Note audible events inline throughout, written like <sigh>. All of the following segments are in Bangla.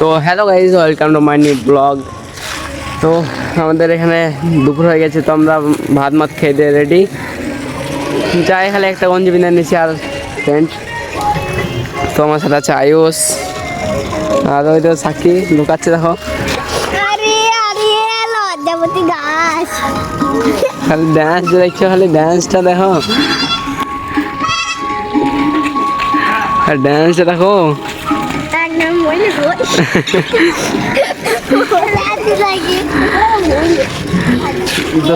তো hello guys welcome to my new blog তো আমাদের এখানে দুপুর হয়ে গেছে তো আমরা ভাত মাত খেয়ে দিয়ে রেডি যাই খালি একটা গঞ্জি বিনা নিছি আর প্যান্ট তো আমার সাথে আছে আয়ুষ আর ওই তো সাক্ষী লুকাচ্ছে দেখো। খালি ড্যান্স দেখছ খালি ড্যান্সটা দেখো। আর ড্যান্সটা দেখো।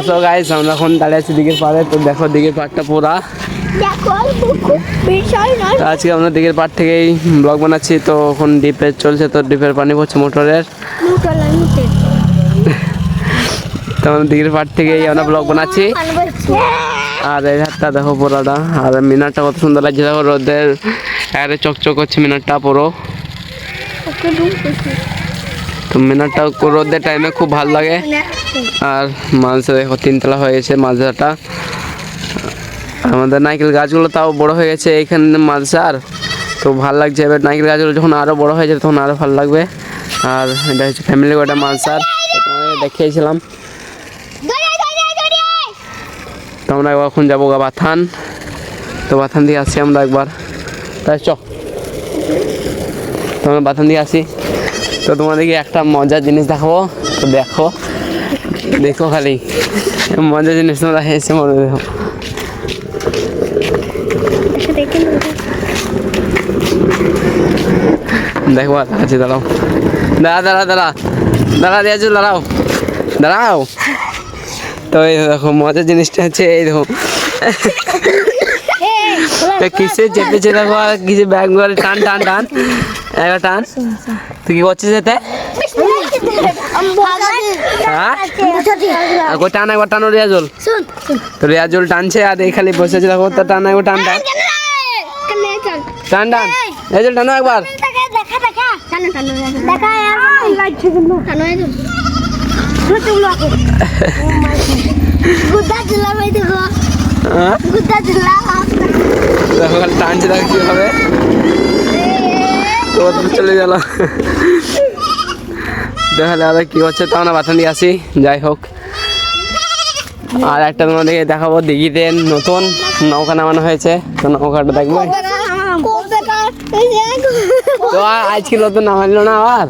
তো গাইস আমরা এখন দাঁড়িয়ে আছি দিকের পাড়ে, তো দেখো দিকের পাড়টা তো আজকে আমরা দিকের পাড় থেকেই ব্লগ বানাচ্ছি, তো এখন ডিপে চলছে, তো ডিপের পানি পড়ছে মোটরের। তো আমরা দিকের পাড় থেকেই আমরা ব্লগ বানাচ্ছি। আর এই হাতটা দেখো পুরাটা, আর মিনারটা কত সুন্দর লাগছে, দেখো রোদের একেবারে চকচক করছে মিনারটা পুরো। তো মিনারটা রোদের টাইমে খুব ভালো লাগে। আর মাঝে দেখো তিনতলা হয়ে গেছে মাঝাটা আমাদের নারকেল গাছগুলো তাও বড় হয়ে গেছে এইখানে মাঝার তো ভালো লাগছে এবার নারকেল গাছগুলো যখন আরও বড় হয়ে যাবে তখন আরও ভালো লাগবে। আর এটা হচ্ছে ফ্যামিলি গোটা মালসার দেখিয়েছিলাম। তো আমরা এখন যাব গা বাথান। তো বাথান দিয়ে আসি আমরা একবার। তাই চ তো আমরা বাথান দিয়ে আসি। তো তোমাদেরকে একটা মজার জিনিস দেখাবো। তো দেখো দেখো খালি। মজার জিনিস তোমরা হেসে মনে দেখো দেখো আছে দাঁড়াও। দাঁড়া দাঁড়া দাঁড়া। দাঁড়া দিয়েছ দাঁড়াও। দাঁড়াও। তো এই দেখো মজার জিনিসটা হচ্ছে এই দেখো। <laughs> কিসে চেপেছে দেখো কিসে ব্যাগ করে টান টান টান। একবার টান। তুই কি করছিস এতে? হ্যাঁ? আর টান একবার, টানো রিয়াজল। তো রিয়াজল টানছে, আর এই খালি বসে আছে দেখো, তো টান একবার, টান টান। টান টান। রিয়াজল টানো একবার। হ্যাঁ? দেখো টানছে, দেখো কি হবে তো চলে গেল। দেখালে আর কি হচ্ছে তাও না বাথান দিয়ে আসি যাই হোক। আর একটা তোমাদেরকে দেখাবো দিঘিতে নতুন নৌকা নামানো হয়েছে তো নৌকাটা দেখবে। তো আজকে নতুন নামাইলো না আবার?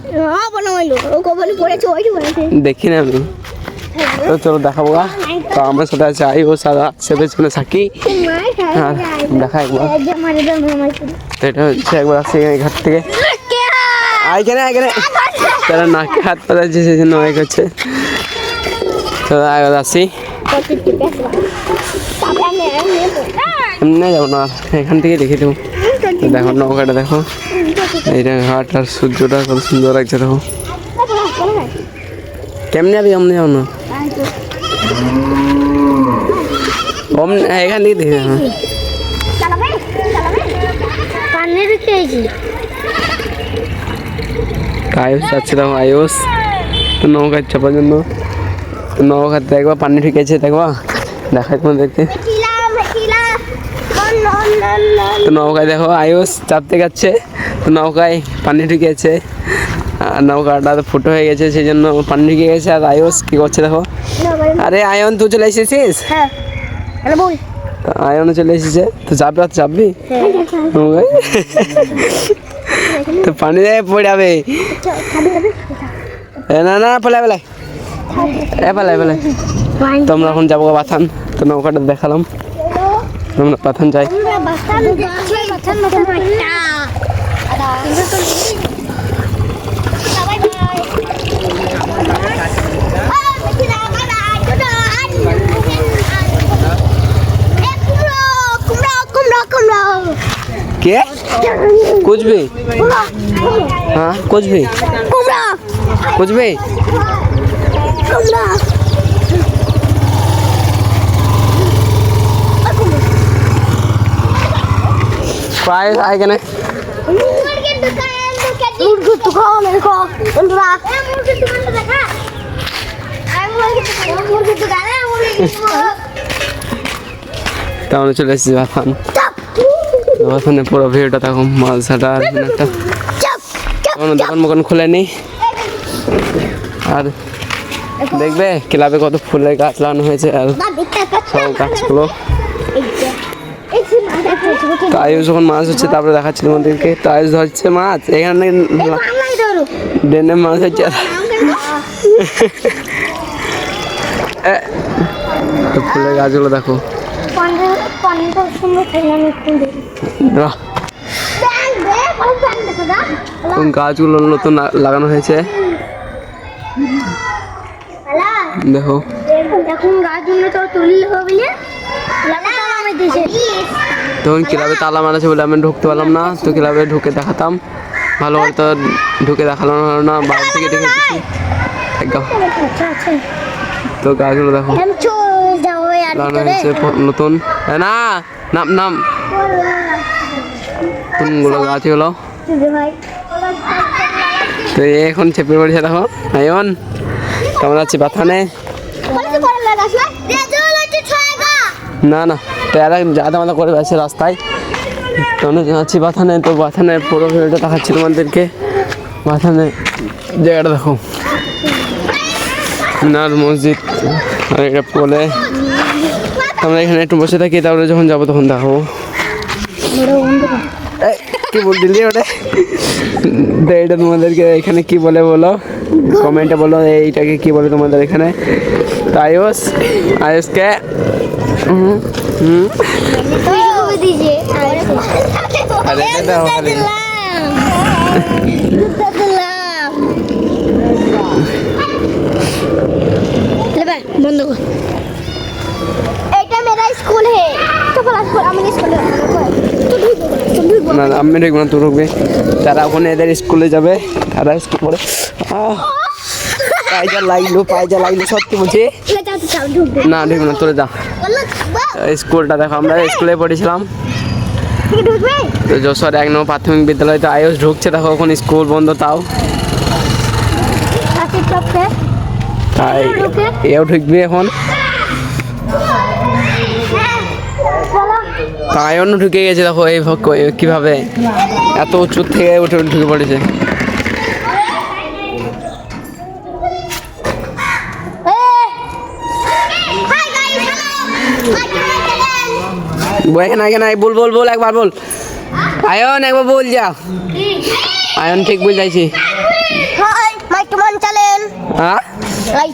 দেখি না আমি। তো চলো দেখাবো তো আমার সাথে আছে আই ও সাদা সে পেছনে সাকি হ্যাঁ দেখা একবার। তো এটা হচ্ছে একবার আসি এই ঘাট থেকে। আইখানে আইখানে তারা নাকে হাত পাতাচ্ছে সেই জন্য অনেক হচ্ছে। তো একবার আসি এমনি যাব না, এখান থেকে দেখে দেবো। দেখো নৌকাটা, দেখো। এইটা ঘাট আর সূর্যটা কত সুন্দর লাগছে, দেখো। কেমনি যাবি অমনি যাব না? অমনি এখান থেকে দেখে। পানির খেয়েছি আয়ুষ যাচ্ছে দেখো আয়ুষ। তো নৌকা চাপার জন্য নৌকাতে দেখবা পানি ঢুকেছে দেখবা। দেখাই তোমাদেরকে তো নৌকায় দেখো আয়ুষ চাপতে যাচ্ছে। তো নৌকায় পানি ঢুকেছে আর নৌকাটা ফুটো হয়ে গেছে সেই জন্য পানি ঢুকে গেছে। আর আয়ুষ কি করছে দেখো? আরে আয়ন তুই চলে এসেছিস? হ্যাঁ। বল। আয়ন চলে এসেছে। তো চাপবে আর চাপবি নৌকায় তো পানি দেয় পড়ে যাবে। এ না না পেলে পেলে। এ পেলে পেলে। তো আমরা এখন যাব বাথান। তো নৌকাটা দেখালাম। আমরা পাথান যাই। कुछ भी हाँ कुछ भी कुछ भी প্রায় এখানে মুরগির দোকান দেখো বন্ধুরা মুরগির দোকানটা দেখা মুরগির দোকান মুরগির তো আমরা চলে এসেছি বাথান বাথানে পুরো ভিড়টা তখন মাছ ছাটা আর একটা। কোনো দোকান মোকান খোলেনি আর দেখবে ক্লাবে কত ফুলের গাছ লাগানো হয়েছে আর সব গাছগুলো। তো আয়ুষ যখন মাছ হচ্ছে তারপরে দেখাচ্ছি তোমাদেরকে তো আয়ুষ ধরছে মাছ। এখানে ডেনে মাছ হচ্ছে ফুলের গাছগুলো দেখো। গাছগুলো নতুন লাগানো হয়েছে? দেখো। তখন ক্লাবে তালা মারাছে বলে আমি ঢুকতে পারলাম না তো ক্লাবে ঢুকে দেখাতাম? ভালো করে তো ঢুকে দেখালাম না বাইরে থেকে আচ্ছা তো গাছগুলো দেখো। লাগানো হয়েছে নতুন না নাম নাম কোনগুলো গাছগুলো তো এখন চেপে পড়েছে দেখো। আয়ন কেমন আছি পড়া লাগাস না না না তো এরা যাদা মাদা করে আছে রাস্তায়। তখন যাচ্ছি বাথানে তো বাথানের পুরো ভিডিওটা দেখাচ্ছি তোমাদেরকে। বাথানে জায়গাটা দেখো। মিনার মসজিদ আর এটা বলে আমরা এখানে একটু বসে থাকি তারপরে যখন যাব তখন দেখাবো। কি বল দিলি ওটা? এটা তোমাদেরকে এখানে কি বলে বলো? কমেন্টে বলো এইটাকে কি বলে তোমাদের এখানে? তো আয়ুষ আয়ুষকে? হুম। হুম? আরে দাও, আরে। বন্ধ কর এটা মেরা স্কুল হে তো ক্লাস করে আমাদের স্কুলে তো ঢুকবো তো ঢুকবো না না, আমি ঢুকবো না তুই তারা ওখানে এদের স্কুলে যাবে তারা স্কুল পড়ে। পায়জা লাগল পায়জা লাগল সত্যি বলছি। তো না ঢুকবো না তোরে যা। স্কুলটা দেখো আমরা স্কুলে পড়েছিলাম। তো যশোর এক নম্বর প্রাথমিক বিদ্যালয় তো আয়ুষ ঢুকছে দেখো এখন স্কুল বন্ধ তাও। তাই এও ঢুকবি এখন। আয়নও ঢুকে গেছে দেখো এই ভক- এ কীভাবে? এত উঁচু থেকে উঠে ঢুকে পড়েছে। হাই গাইস হ্যালো বল বল বল বল একবার বল। আয়ন একবার বল যা। আয়ন ঠিক বল যাইছি। হাই মাইক মান চালেন হ্যাঁ? লাইক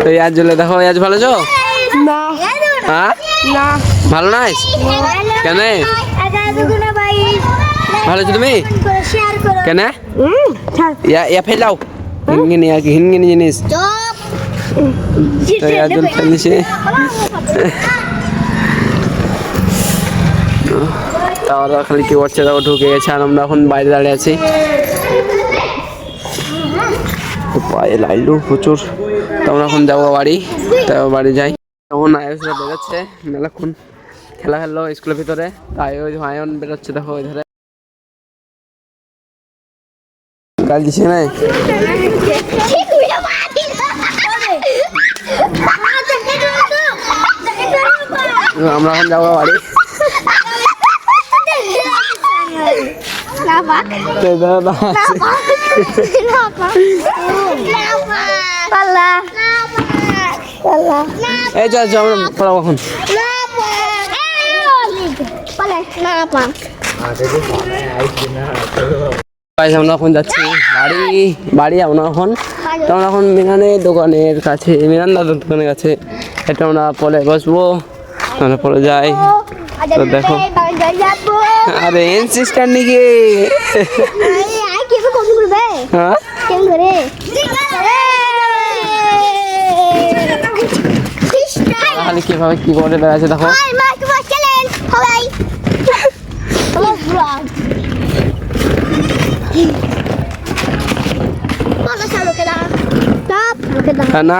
তো ইয়ার জলে দেখো ইয়াজ ভালো আছো? না। হ্যাঁ? না। ভালো নাইস কেন? ভালো আছো তুমি? কেন? ইয়া ফেলাও হিনগিনি আর কি হিনগিনি জিনিস। তো ফেলিছে তারা খালি কি করছে দেখো ঢুকে গেছে আর আমরা এখন বাইরে দাঁড়িয়ে আছি। পায়ে লাইলো প্রচুর। তো আমরা এখন যাব বাড়ি তো বাড়ি যাই। তখন আয়ুষরা বেরোচ্ছে মেলাক্ষণ খেলা খেললো স্কুলের ভিতরে তাই ওই আয়ন বেরোচ্ছে দেখো ওই ধারে কাল দিছে আমরা এখন যাব বাড়ি পাল্লা পাল্লা এই আমরা পড়াবো এখন। আমরা এখন যাচ্ছি বাড়ি বাড়ি আমরা এখন। তো আমরা এখন মিনানের দোকানের কাছে মিনান দাদার দোকানের কাছে। এটা আমরা পরে বসবো আমরা পরে যাই। তো দেখো। আরে নাকি? হ্যাঁ? তাহলে কীভাবে কি করে বেড়াচ্ছে দেখো হ্যাঁ, না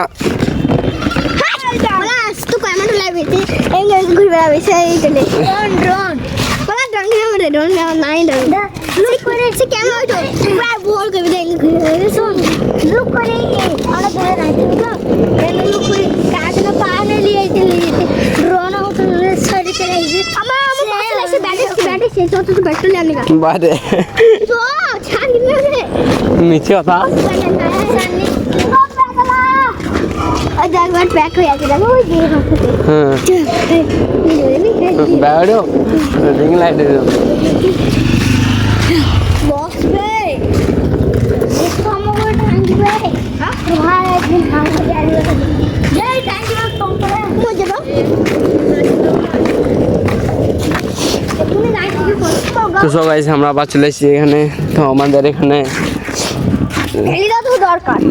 বল লুক করে అయితే డ్రోన్ అవుతుంది సరిగ్గా ఇది అమ్మ అమ్మ బాటేసి బాటేసి చేసి బట్టలు అన్నగా బాటే సో చాగినది మిచి కదా बैक बैक हो। जाएगा वो ये हाँ। हाँ। बैठो। रिंग लाइट दे दो। बॉक्स पे। इसको हम वो टैंक पे हाँ। तुम्हारा एक दिन हाँ। जा रही है ये टैंक তো সব গাইছে আমরা আবার চলে এসেছি এখানে। তো আমাদের এখানে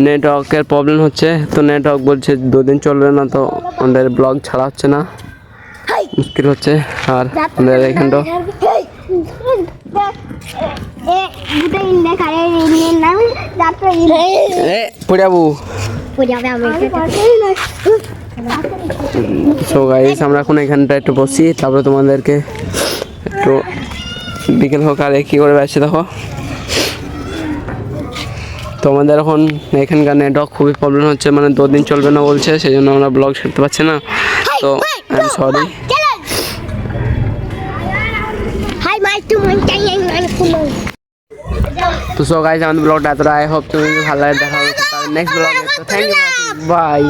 নেটওয়ার্কের প্রবলেম হচ্ছে। তো নেটওয়ার্ক বলছে দুদিন চলবে না, তো আমাদের ব্লগ ছাড়া হচ্ছে না। মুশকিল হচ্ছে। আর আমাদের এখানটা পড়াবু আমি সো গাইস আমরা এখন এখানটা একটু বসি তারপরে তোমাদেরকে একটু বিকেল হোক আর কী করে বেড়াচ্ছি দেখো। তো আমাদের এখন এখানকার নেটওয়ার্ক খুবই প্রবলেম হচ্ছে মানে দুদিন চলবে না বলছে সেই জন্য আমরা ব্লগ ছাড়তে পারছি না। তো আই এম সরি তো সো গাইস আমাদের ব্লগটা এতটা আই হোপ তুমি ভালো লাগে দেখা হবে নেক্সট ব্লগে তো থ্যাংক ইউ বাই